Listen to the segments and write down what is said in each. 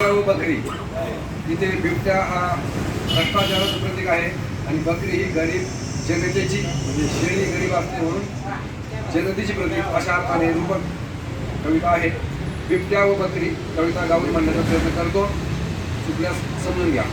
बकरी. इथे बिबट्या हा भ्रष्टाचाराचं प्रतीक आहे आणि बकरी ही गरीब जनतेची म्हणजे शेळी गरीब असते म्हणून जनतेची प्रतीक अशा अर्थाने रूपक कविता आहे. बिबट्या व बकरी कविता गाऊन म्हणण्याचा प्रयत्न करतो. चुकल्यास समजून घ्या.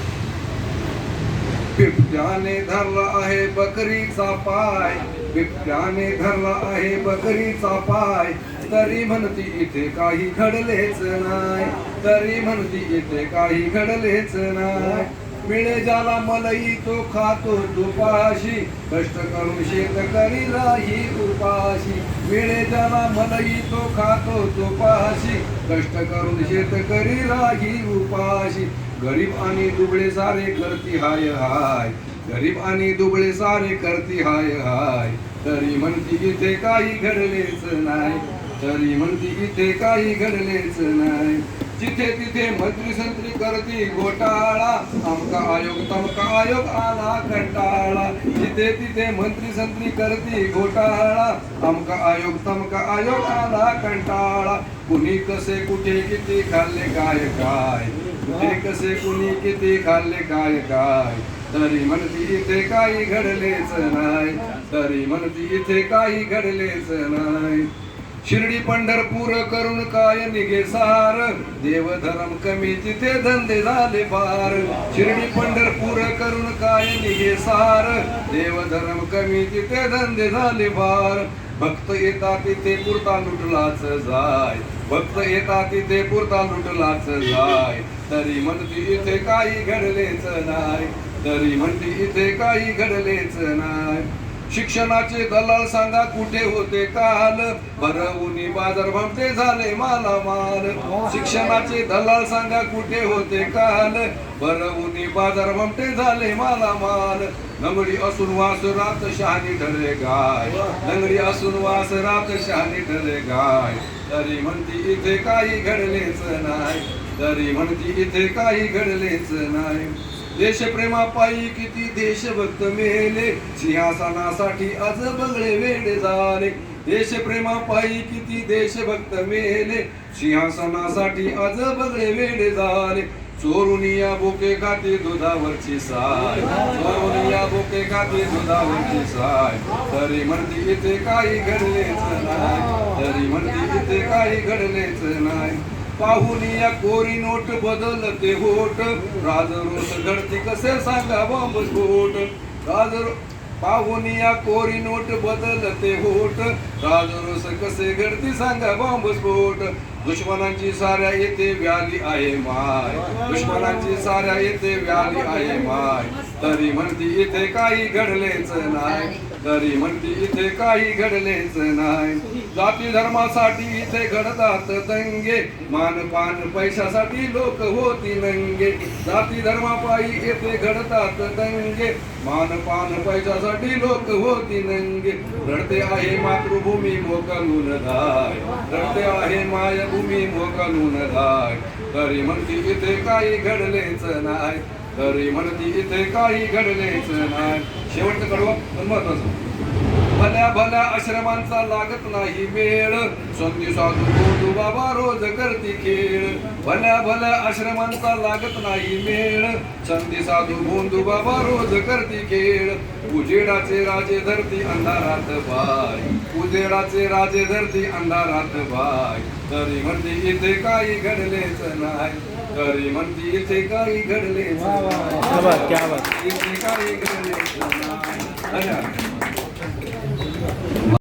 बिबट्याने धरला आहे बकरीचा पाय. बिबट्याने धरला आहे बकरीचा पाय. तरी म्हणती इथे काही घडलेच नाही. तरी म्हणती इथे काही घडलेच नाही. मिळे ज्याला मलई तो खातो तुपाशी कष्ट करून शेतकरी राही उपाशी. मिळे ज्याला मलई तो खातो तुपाशी कष्ट करून शेतकरी राही उपाशी. गरीब आणि दुबळे सारे करती हाय हाय. गरीब आणि दुबळे सारे करती हाय हाय. तरी म्हणती इथे काही घडलेच नाही. तरी म्हणती इथे काही घडलेच नाही. जिथे तिथे मंत्री संत्री करती घोटाळा. आमका आयोग तमका आयोग आला कंटाळा. जिथे तिथे मंत्री संत्री करती घोटाळा. आमका आयोग तमका आयोग आला कंटाळा. कुणी कसे कुठे किती खाल्ले काय काय? कुठे कसे कुणी किती खाल्ले काय काय? तरी म्हणती इथे काही घडलेच नाही. तरी म्हणती इथे काही घडलेच नाही. शिर्डी पंढरपूर करून काय निघे सार? देव धर्म कमी तिथे धंदे झाले फार शिर्डी पंढरपूर करून काय निघे सार? देव धर्म कमी तिथे धंदे झाले फार भक्त येतात तिथे पुरता लुटलाच जाय. भक्त येता तिथे पुरता लुटलाच जाय. तरी म्हणती इथे काही घडलेच नाही. तरी म्हणती इथे काही घडलेच नाही. शिक्षणाचे दलाल सांगा कुठे होते काल? भरवून बाजार भमते झाले माला माल शिक्षणाचे दलाल सांगा कुठे होते काल? भरवून बाजार भमते झाले माला माल लंगडी असून वास रात शहाणी ठरे गाय. लंगडी असून वास रात शहाणी ठरे गाय. तरी म्हणती इथे काही घडलेच नाही. तरी म्हणती इथे काही घडलेच नाही. देशप्रेमापायी किती देशभक्त मेले. सिंहासनासाठी आज बगळे वेडे झाले. देशप्रेमापायी किती देशभक्त मेले. सिंहासनासाठी आज बगळे वेडे झाले. चोरुनिया या बोके खाती दुधावरची साय. चोरुनिया या बोके खाते दुधावरची साय. तरी म्हणती इथे काही घडलेच नाही. तरी म्हणती इथे काही घडलेच नाही. पाहून या कोरी नोट बदलते होट. राजरोस घडती कसे सांगावा बॉम्ब स्फोट राजर या कोरी नोट बदलते होट. राजरोस कसे घडती सांगावा बॉम्ब दुश्मनांची साऱ्या येते व्याली आहे माय. दुश्मनांची साऱ्या येथे व्याली आहे माय. तरी म्हणती इथे काही घडलेच नाही. तरी म्हणती इथे काही घडलेच नाही. जाती धर्मासाठी इथे घडतात दंगे. मान पान पैशासाठी लोक होती नंगे. जाती धर्मापायी येथे घडतात दंगे. मान पान पैशासाठी लोक होती नंगे. रडते आहे मातृभूमी मोकलून धाय. रडते आहे मायभूमी मोकलून धाय. तरी म्हणती इथे काही घडलेच नाही. तरी म्हणती इथे काही घडलेच नाही. शेवटचं कडवं पण महत्वाचं. भल्या भल्या आश्रमांचा लागत नाही वेळ संधी साधू बोलू बाबा रोज करती खेळ. भल्या भल्या आश्रमांचा लागत नाही मेळ. संधी साधू बोंधू बाबा रोज करती खेळ. उजेडाचे राजे धरती अंधारात बाय उजेडाचे राजे धरती अंधारात बाय तरी म्हणते इथे काही घडलेच नाही. घरी मंदिरचे काही घडले काही घडले.